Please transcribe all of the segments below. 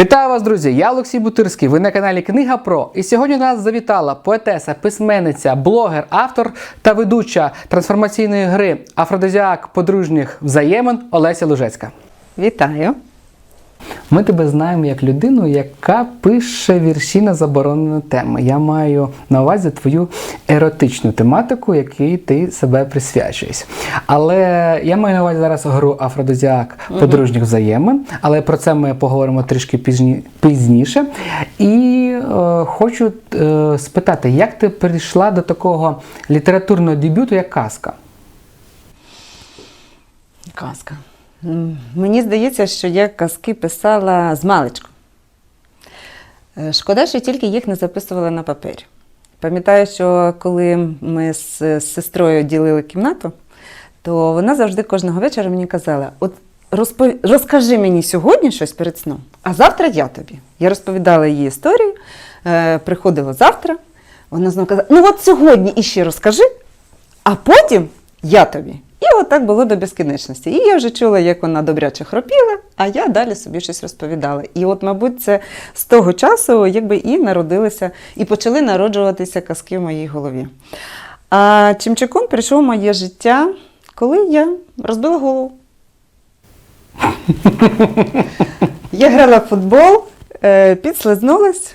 Вітаю вас, друзі! Я Олексій Бутирський. Ви на каналі Книга Про. І сьогодні нас завітала поетеса, письменниця, блогер, автор та ведуча трансформаційної гри Афродизіак подружніх взаємин Олеся Лужецька. Вітаю. Ми тебе знаємо як людину, яка пише вірші на заборонені теми. Я маю на увазі твою еротичну тематику, якій ти себе присвячуєш. Але я маю на увазі зараз гру Афродизіак подружніх взаємин, але про це ми поговоримо трішки пізні, пізніше. І е, хочу е, спитати, як ти прийшла до такого літературного дебюту, як казка? Казка. Мені здається, що я казки писала з маличку. Е, Шкода, що тільки їх не записувала на папері. Пам'ятаю, що коли ми з, сестрою ділили кімнату, то вона завжди кожного вечора мені казала: от розпов... розкажи мені сьогодні щось перед сном, а завтра я тобі. Я розповідала їй історію, е, приходила завтра, вона знову казала: ну от сьогодні іще розкажи, а потім я тобі. Отак було до безкінечності. І я вже чула, як вона добряче хропіла, а я далі собі щось розповідала. І от, мабуть, це з того часу якби і народилися, і почали народжуватися казки в моїй голові. А Чимчикун прийшов в моє життя, коли я розбила голову. Я грала в футбол, е, підслизнулась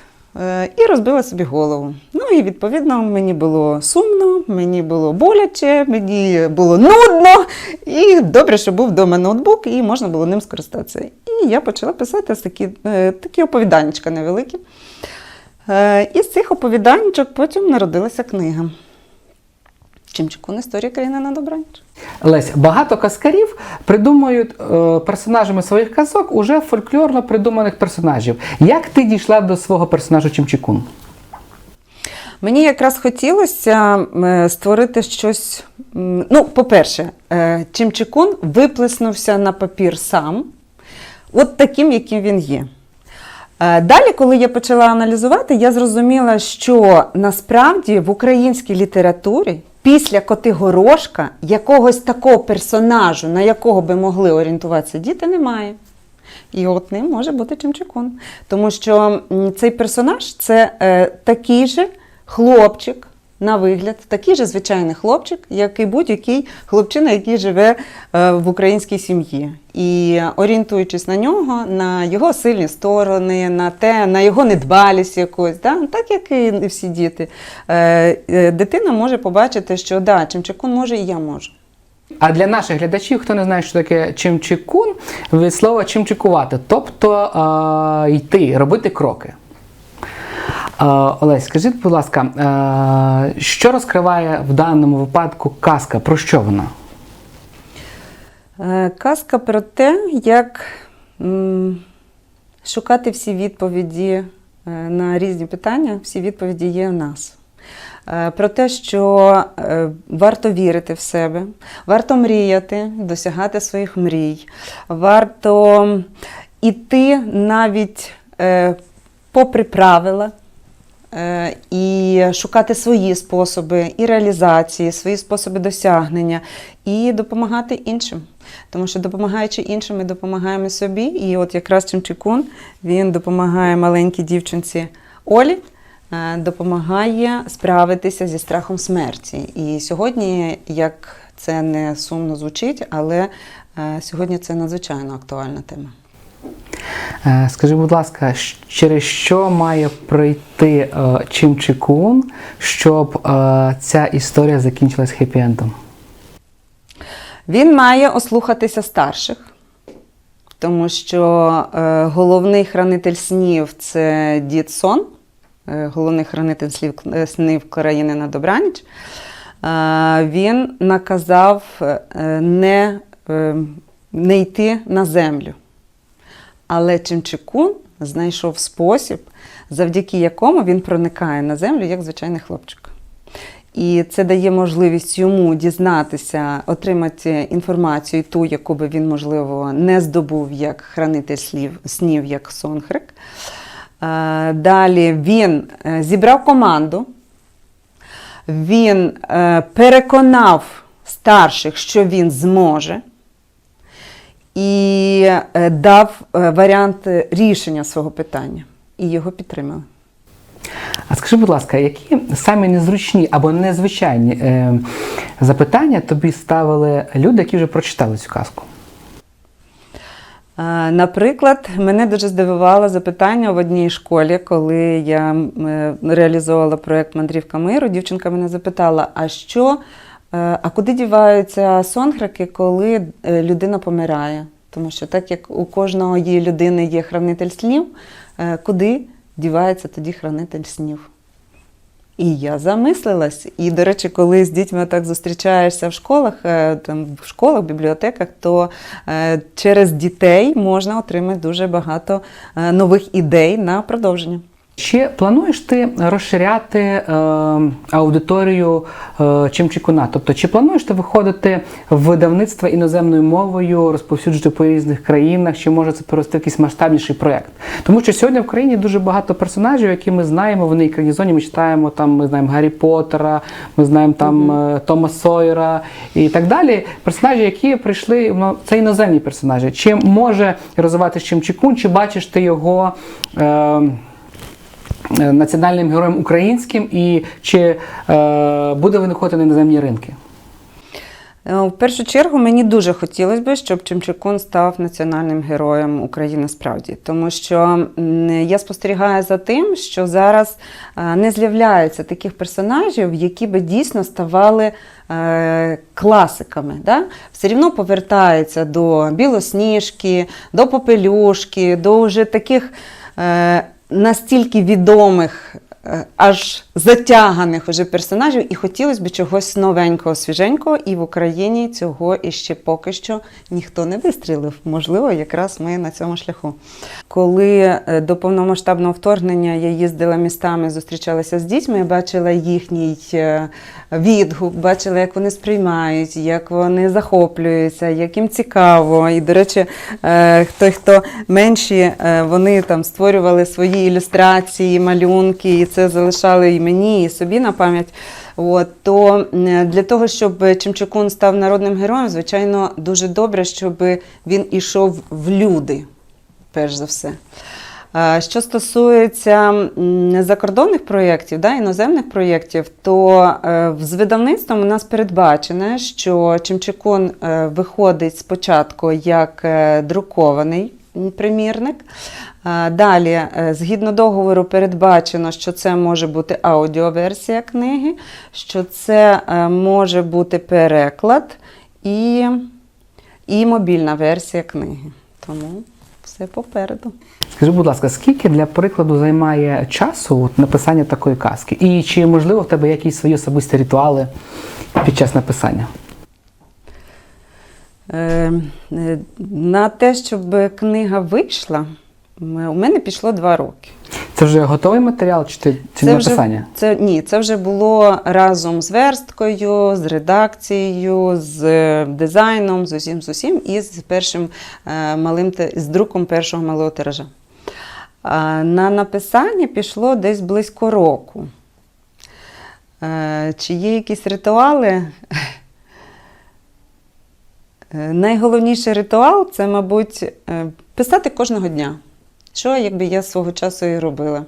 і розбила собі голову. Ну і відповідно мені було сумно, мені було боляче, мені було нудно. І добре, що був вдома ноутбук, і можна було ним скористатися. І я почала писати такі, е, такі оповіданечка невеликі. Е, І з цих оповіданнячок потім народилася книга. Чимчикун історія країни на добраніч. Лесь, багато казкарів придумують е, персонажами своїх казок уже фольклорно придуманих персонажів. Як ти дійшла до свого персонажа Чимчикун? Мені якраз хотілося е, створити щось. Ну, по-перше, е, Чимчикун виплеснувся на папір сам, от таким, яким він є. Е, Далі, коли я почала аналізувати, я зрозуміла, що насправді в українській літературі після коти горошка якогось такого персонажу, на якого би могли орієнтуватися діти, немає. І от ним може бути Чимчикун. Тому що цей персонаж це е, такий же хлопчик на вигляд, такий же звичайний хлопчик, як і будь-який хлопчина, який живе е, в українській сім'ї. І орієнтуючись на нього, на його сильні сторони, на те, на його недбалість якусь, да? так як і всі діти, е, е, дитина може побачити, що да, Чимчикун може і я можу. А для наших глядачів, хто не знає, що таке чимчикун, від слова чимчикувати, тобто е, йти, робити кроки. Е, Олесь, скажіть, будь ласка, е, що розкриває в даному випадку казка? Про що вона? Е, Казка про те, як шукати всі відповіді на різні питання, всі відповіді є в нас. Про те, що варто вірити в себе, варто мріяти, досягати своїх мрій, варто іти навіть попри правила. Е, І шукати свої способи і реалізації, свої способи досягнення, і допомагати іншим. Тому що допомагаючи іншим, ми допомагаємо собі. І от якраз Чимчикун він допомагає маленькій дівчинці Олі, е, допомагає справитися зі страхом смерті. І сьогодні, як це не сумно звучить, але е, сьогодні це надзвичайно актуальна тема. Е, Скажи, будь ласка, через що має пройти е, Чимчикун, щоб е, ця історія закінчилась хеппі-ендом? Він має ослухатися старших, тому що головний хранитель снів це дід Сон, головний хранитель снів країни на добраніч. Він наказав не, не йти на землю. Але Чимчикун знайшов спосіб, завдяки якому він проникає на землю як звичайний хлопчик. І це дає можливість йому дізнатися, отримати інформацію, ту, яку би він, можливо, не здобув як хранитель слів, снів, як Сонхрик. Е, Далі він е, зібрав команду, він е, переконав старших, що він зможе. І е, дав е, варіант е, рішення свого питання. І його підтримали. А скажи, будь ласка, які самі незручні або незвичайні е, запитання тобі ставили люди, які вже прочитали цю казку? Наприклад, мене дуже здивувало запитання в одній школі, коли я реалізовувала проєкт Мандрівка миру. Дівчинка мене запитала: а що, а куди діваються сонграки, коли е, людина помирає? Тому що так як у кожної людини є хранитель снів, е, куди дівається тоді хранитель снів? І я замислилась. І, до речі, коли з дітьми так зустрічаєшся в школах, е, там в школах, бібліотеках, то е, через дітей можна отримати дуже багато е, нових ідей на продовження. Чи плануєш ти розширяти е, аудиторію е, Чимчикуна? Тобто, чи плануєш ти виходити в видавництво іноземною мовою, розповсюджувати по різних країнах, чи може це перерости в якийсь масштабніший проєкт? Тому що сьогодні в країні дуже багато персонажів, які ми знаємо, вони екранізовані, ми читаємо там, ми знаємо Гаррі Поттера, ми знаємо там е, Тома Сойера і так далі. Персонажі, які прийшли, ну, це іноземні персонажі. Чи може розвиватися Чимчикун, чи бачиш ти його? Е, національним героєм українським і чи е, буде виходити на іноземні ринки? Е, В першу чергу мені дуже хотілося б, щоб Чимчикун став національним героєм України справді, тому що я спостерігаю за тим, що зараз е, не з'являється таких персонажів, які би дійсно ставали е, класиками. Да? Все рівно повертається до білосніжки, до попелюшки, до вже таких е, настільки відомих аж затяганих уже персонажів, і хотілося б чогось новенького, свіженького, і в Україні цього іще поки що ніхто не вистрілив. Можливо, якраз ми на цьому шляху. Коли е, до повномасштабного вторгнення я їздила містами, зустрічалася з дітьми, я бачила їхній е, відгук, бачила, як вони сприймають, як вони захоплюються, як їм цікаво. І, до речі, е, той, хто менші, е, вони там створювали свої ілюстрації, малюнки, це залишали і мені, і собі на пам'ять. От, то для того, щоб Чимчикун став народним героєм, звичайно, дуже добре, щоб він ішов в люди, перш за все. Що стосується закордонних проєктів, да, іноземних проєктів, то е, з видавництвом у нас передбачено, що Чимчикун е, виходить спочатку як е, друкований примірник. Далі, е, згідно договору, передбачено, що це може бути аудіоверсія книги, що це е, може бути переклад і, і мобільна версія книги. Тому все попереду. Скажи, будь ласка, скільки для прикладу займає часу от, написання такої казки? І чи можливо в тебе якісь свої особисті ритуали під час написання? Е, На те, щоб книга вийшла, у мене пішло два роки. Це вже готовий матеріал чи, ти, чи написання? Вже, це, ні, це вже було разом з версткою, з редакцією, з е, дизайном, з усім, з усім і з першим е, малим з друком першого малого тиража. На написання пішло десь близько року. Чи є якісь ритуали? Е, Найголовніший ритуал це, мабуть, е, писати кожного дня, що якби я свого часу і робила.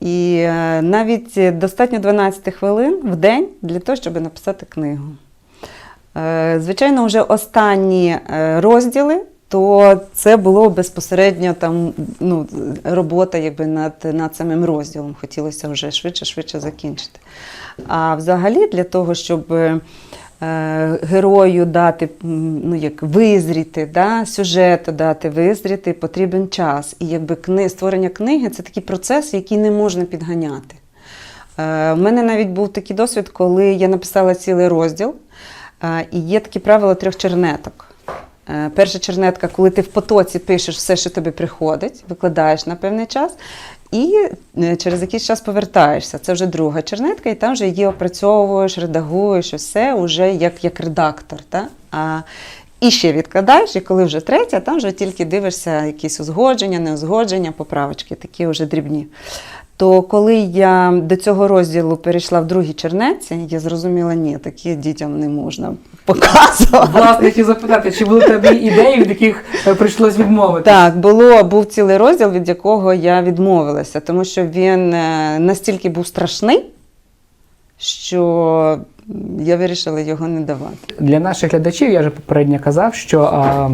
І е, навіть достатньо 12 хвилин в день для того, щоб написати книгу. Звичайно, вже останні розділи, то це було безпосередньо там, ну, робота якби, над, над самим розділом. Хотілося вже швидше-швидше закінчити. А взагалі, для того, щоб герою дати ну, як визріти, да, сюжету дати визріти, потрібен час. І якби кни, створення книги це такий процес, який не можна підганяти. Е, У мене навіть був такий досвід, коли я написала цілий розділ, е, і є такі правила трьох чернеток. Е, Перша чернетка, коли ти в потоці пишеш все, що тобі приходить, викладаєш на певний час, і е, через якийсь час повертаєшся. Це вже друга чернетка, і там вже її опрацьовуєш, редагуєш, усе вже як, як редактор. Та? А, і ще відкладаєш, і коли вже третя, там вже тільки дивишся якісь узгодження, неузгодження, поправочки, такі вже дрібні. То коли я до цього розділу перейшла в другій чернеці, я зрозуміла, ні, такі дітям не можна показувати. Власне, хотів запитати, чи були тебе ідеї, від яких е, прийшлось відмовити? Так, було, був цілий розділ, від якого я відмовилася, тому що він е, настільки був страшний, що я вирішила його не давати. Для наших глядачів я вже попередньо казав, що а,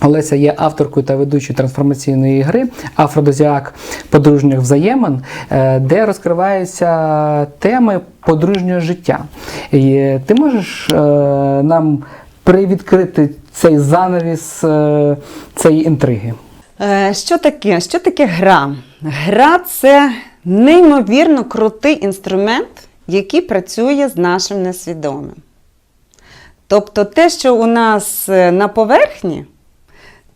Олеся є авторкою та ведучою трансформаційної гри Афродозіак подружніх взаємин, е, де розкриваються теми подружнього життя. І ти можеш е, нам привідкрити цей занавіс е, цієї інтриги? Що таке? Що таке гра? Гра це неймовірно крутий інструмент, який працює з нашим несвідомим. Тобто те, що у нас на поверхні,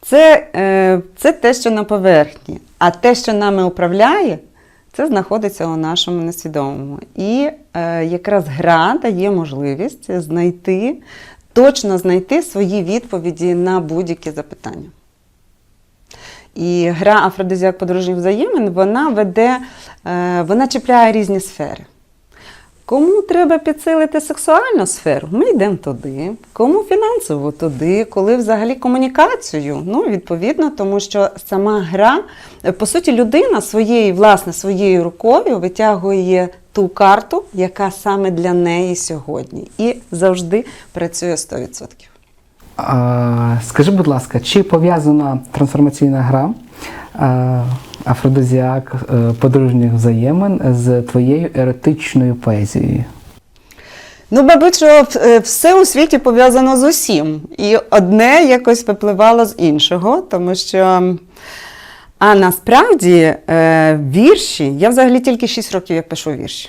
це, е, це те, що на поверхні. А те, що нами управляє, це знаходиться у нашому несвідомому. І е, якраз гра дає можливість знайти, точно знайти свої відповіді на будь-які запитання. І гра Афродизіак подружніх взаємин вона веде, е, вона чіпляє різні сфери. Кому треба підсилити сексуальну сферу, ми йдемо туди. Кому фінансову туди, коли взагалі комунікацію. Ну, відповідно, тому що сама гра, е, по суті, людина своєю, власне, своєю рукою витягує ту карту, яка саме для неї сьогодні. І завжди працює 100%. А, скажи, будь ласка, чи пов'язана трансформаційна гра Афродизіак е, подружніх взаємин з твоєю еротичною поезією? Ну, мабуть, що е, все у світі пов'язано з усім. І одне якось випливало з іншого, тому що. А насправді е, вірші, я взагалі тільки 6 років як пишу вірші.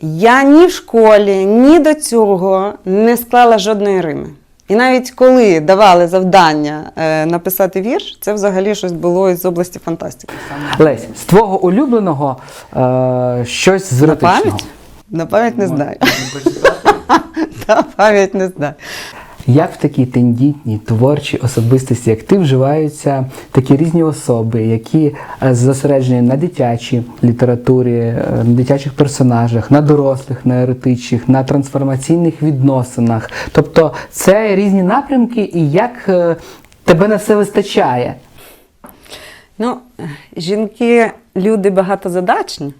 Я ні в школі, ні до цього не склала жодної рими. І навіть коли давали завдання е, написати вірш, це взагалі щось було із області фантастики. Лесь, з твого улюбленого е, щось з На пам'ять? На пам'ять не знаю. На пам'ять не знаю. Як в такій тендітній творчій особистості, як ти, вживаються такі різні особи, які е, зосереджені на дитячій літературі, е, на дитячих персонажах, на дорослих, на еротичних, на трансформаційних відносинах. Тобто це різні напрямки, і як е, тебе на все вистачає. Ну, жінки люди багатозадачні,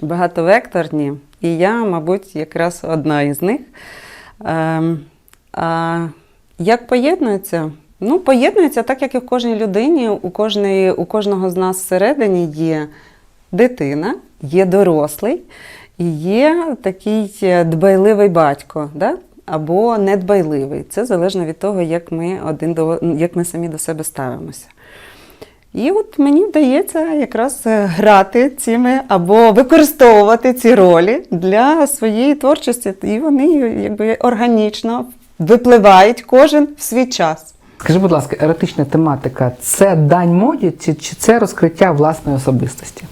багатовекторні, і я, мабуть, якраз одна із них. А як поєднується? Ну, поєднується так, як і в кожній людині, у, кожної, у кожного з нас всередині є дитина, є дорослий і є такий е, дбайливий батько. Да? Або недбайливий. Це залежно від того, як ми, один до, як ми самі до себе ставимося. І от мені вдається якраз е, грати цими або використовувати ці ролі для своєї творчості, і вони якби органічно випливають кожен в свій час. Скажи, будь ласка, еротична тематика це дань моді, чи, чи це розкриття власної особистості?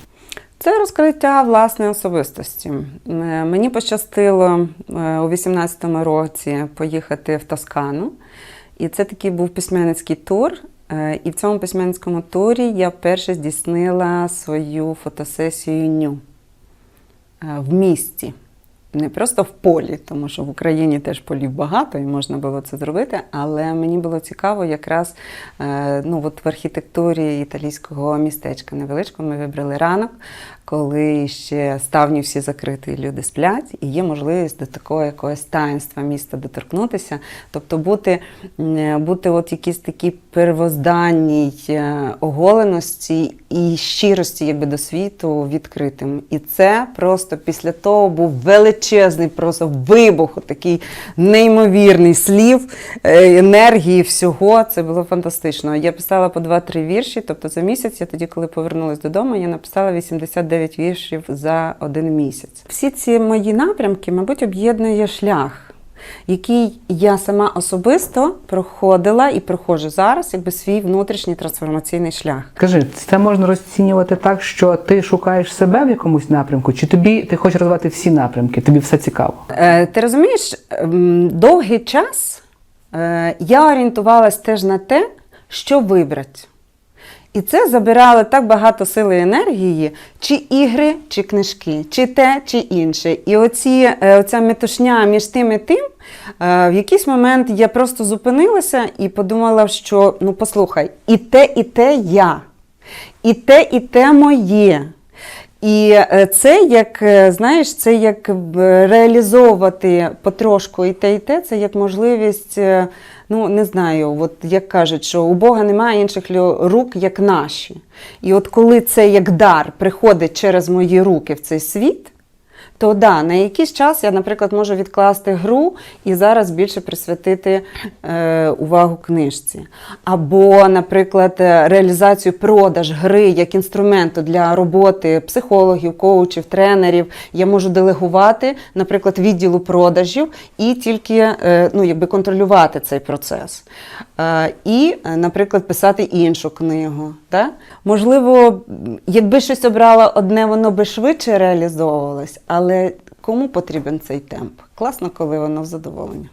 Це розкриття власної особистості. Е, Мені пощастило е, у 18-му році поїхати в Тоскану, і це такий був письменницький тур. Е, І в цьому письменницькому турі я вперше здійснила свою фотосесію ню в місті. Не просто в полі, тому що в Україні теж полів багато і можна було це зробити. Але мені було цікаво якраз е, ну, от в архітектурі італійського містечка невеличкого. Ми вибрали ранок, коли ще ставні всі закриті, люди сплять, і є можливість до такого якогось таїнства міста доторкнутися. Тобто бути, бути от якісь такі первозданній е, оголеності і щирості якби, до світу відкритим. І це просто після того був величезний просто вибух, такий неймовірний слів, е, енергії, всього. Це було фантастично. Я писала по 2-3 вірші, тобто за місяць, я тоді, коли повернулася додому, я написала 89 віршів за один місяць. Всі ці мої напрямки, мабуть, об'єднує шлях. Який я сама особисто проходила і проходжу зараз, якби свій внутрішній трансформаційний шлях. Скажи, це можна розцінювати так, що ти шукаєш себе в якомусь напрямку, чи тобі ти хочеш розвивати всі напрямки, тобі все цікаво? Е, ти розумієш, ем, довгий час е, я орієнтувалась теж на те, що вибрати. І це забирало так багато сили і енергії, чи ігри, чи книжки, чи те, чи інше. І оці, е, оця метушня між тим і тим, е, в якийсь момент я просто зупинилася і подумала, що ну послухай, і те, і те я, і те, і те моє. І е, це як, знаєш, це як реалізовувати потрошку і те, і те, це як можливість, ну не знаю, от як кажуть, що у Бога немає інших рук, як наші. І от коли це як дар приходить через мої руки в цей світ, то да, на якийсь час я, наприклад, можу відкласти гру і зараз більше присвятити е, увагу книжці. Або, наприклад, е, реалізацію продаж гри як інструменту для роботи психологів, коучів, тренерів. Я можу делегувати, наприклад, відділу продажів і тільки е, ну, якби контролювати цей процес. Е, і, е, наприклад, писати іншу книгу. Да? Можливо, якби щось обрала одне, воно би швидше реалізовувалось, але кому потрібен цей темп? Класно, коли воно в задоволення.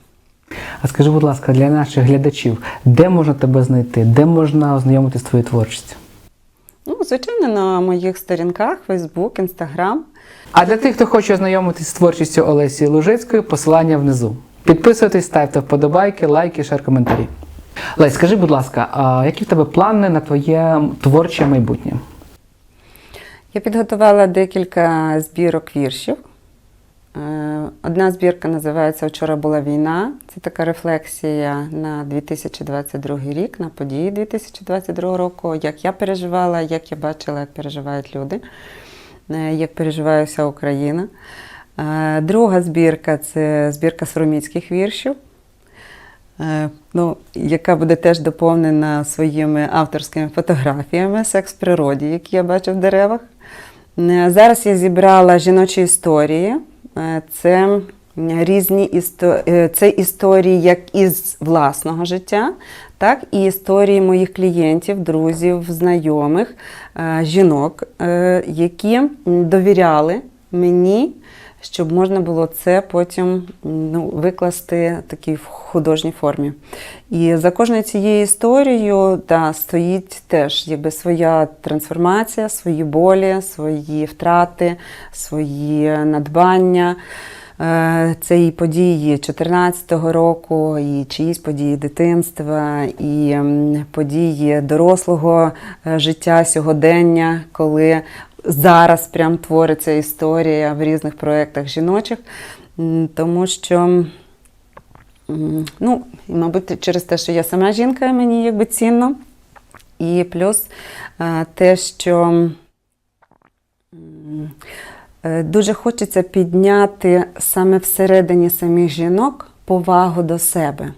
А скажи, будь ласка, для наших глядачів, де можна тебе знайти, де можна ознайомитися з твоєю творчістю? Ну, звичайно, на моїх сторінках Facebook, Instagram. А для тих, хто хоче ознайомитись з творчістю Олесі Лужицької, посилання внизу. Підписуйтесь, ставте вподобайки, лайки, шер коментарі. Лесь, скажи, будь ласка, а які в тебе плани на твоє творче майбутнє? Я підготувала декілька збірок віршів. Е, Одна збірка називається Вчора була війна. Це така рефлексія на 2022 рік, на події 2022 року, як я переживала, як я бачила, як переживають люди, е, як переживає вся Україна. Е, Друга збірка це збірка сороміцьких віршів. Ну, яка буде теж доповнена своїми авторськими фотографіями секс в природі, які я бачу в деревах. Е, Зараз я зібрала жіночі історії. Е, Це різні істо... е, це історії як із власного життя, так і історії моїх клієнтів, друзів, знайомих, жінок, які довіряли мені щоб можна було це потім ну, викласти в такій в художній формі. І за кожною цією історією да, стоїть теж якби своя трансформація, свої болі, свої втрати, свої надбання. Е, Це і події 2014 року, і чиїсь події дитинства, і події дорослого е, життя сьогодення, коли зараз прям твориться історія в різних проєктах жіночих, тому що. Ну, мабуть, через те, що я сама жінка, мені якби цінно. І плюс е, те, що е, дуже хочеться підняти саме всередині самих жінок повагу до себе.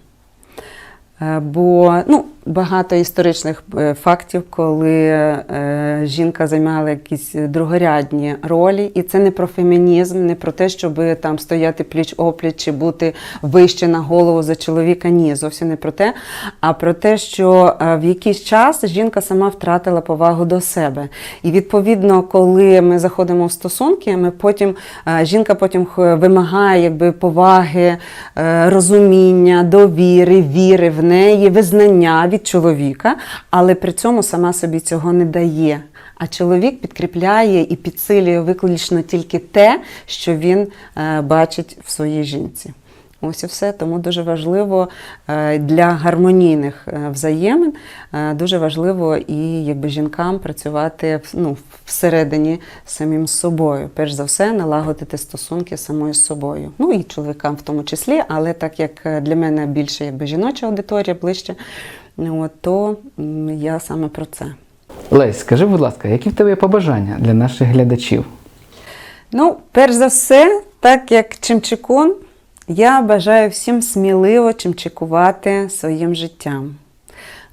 Е, Бо ну, багато історичних е, фактів, коли е, жінка займала якісь другорядні ролі, і це не про фемінізм, не про те, щоб там стояти пліч опліч чи бути вище на голову за чоловіка. Ні, зовсім не про те, а про те, що е, в якийсь час жінка сама втратила повагу до себе. І відповідно, коли ми заходимо в стосунки, ми потім жінка потім вимагає якби поваги, розуміння, довіри, віри в неї, визнання від чоловіка, але при цьому сама собі цього не дає. А чоловік підкріпляє і підсилює виключно тільки те, що він е, бачить в своїй жінці. Ось і все. Тому дуже важливо е, для гармонійних е, взаємин, дуже важливо і якби жінкам працювати ну, всередині самим собою. Перш за все, налагодити стосунки самою собою. Ну і чоловікам в тому числі, але так як для мене більше якби жіноча аудиторія ближче, от, то я саме про це. Лесь, скажи, будь ласка, які в тебе є побажання для наших глядачів? Ну, перш за все, так як чимчикун, я бажаю всім сміливо чимчикувати своїм життям,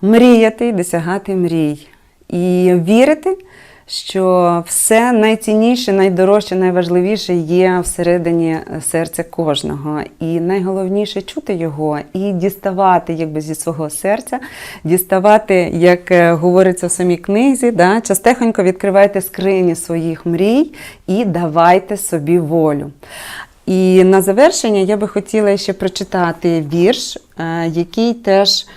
мріяти і досягати мрій. І вірити, що все найцінніше, найдорожче, найважливіше є всередині серця кожного. І найголовніше чути його і діставати якби, зі свого серця, діставати, як е, говориться в самій книзі, да, частехонько відкривайте скрині своїх мрій і давайте собі волю. І на завершення я би хотіла ще прочитати вірш, е, який теж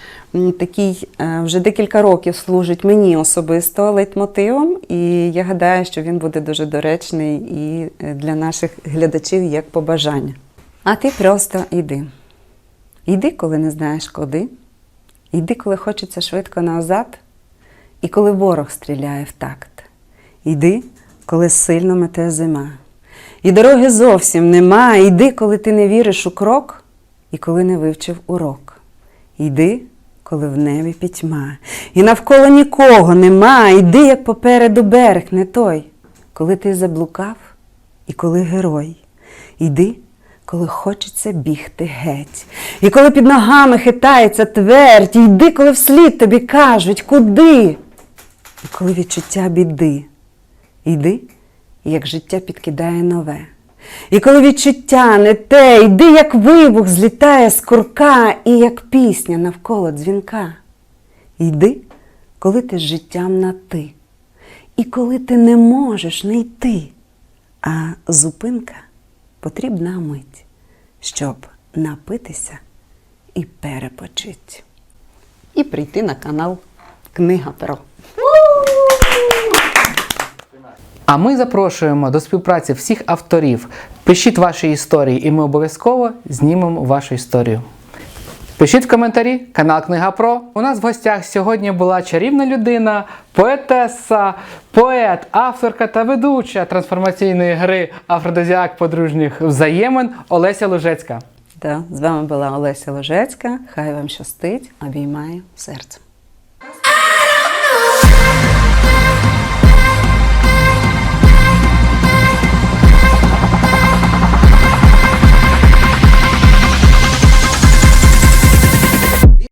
такий е, вже декілька років служить мені особисто лейтмотивом, і я гадаю, що він буде дуже доречний і е, для наших глядачів як побажання. А ти просто йди. Йди, коли не знаєш куди. Йди, коли хочеться швидко назад, і коли ворог стріляє в такт. Йди, коли сильно мете зима. І дороги зовсім нема. Йди, коли ти не віриш у крок, і коли не вивчив урок. Йди, коли в небі пітьма, і навколо нікого нема. Йди, як попереду берег, не той, коли ти заблукав, і коли герой. Йди, коли хочеться бігти геть. І коли під ногами хитається твердь, йди, коли вслід тобі кажуть, куди. І коли відчуття біди. Йди, як життя підкидає нове. І коли відчуття не те, йди, як вибух злітає з курка, і як пісня навколо дзвінка. Йди, коли ти з життям на ти, і коли ти не можеш не йти, а зупинка потрібна мить, щоб напитися і перепочити. І прийти на канал Книга Перо. А ми запрошуємо до співпраці всіх авторів. Пишіть ваші історії, і ми обов'язково знімемо вашу історію. Пишіть в коментарі, канал Книга Про. У нас в гостях сьогодні була чарівна людина, поетеса, поет, авторка та ведуча трансформаційної гри Афродизіак подружніх взаємин Олеся Лужецька. Да, з вами була Олеся Ложецька. Хай вам щастить, обіймаю серце.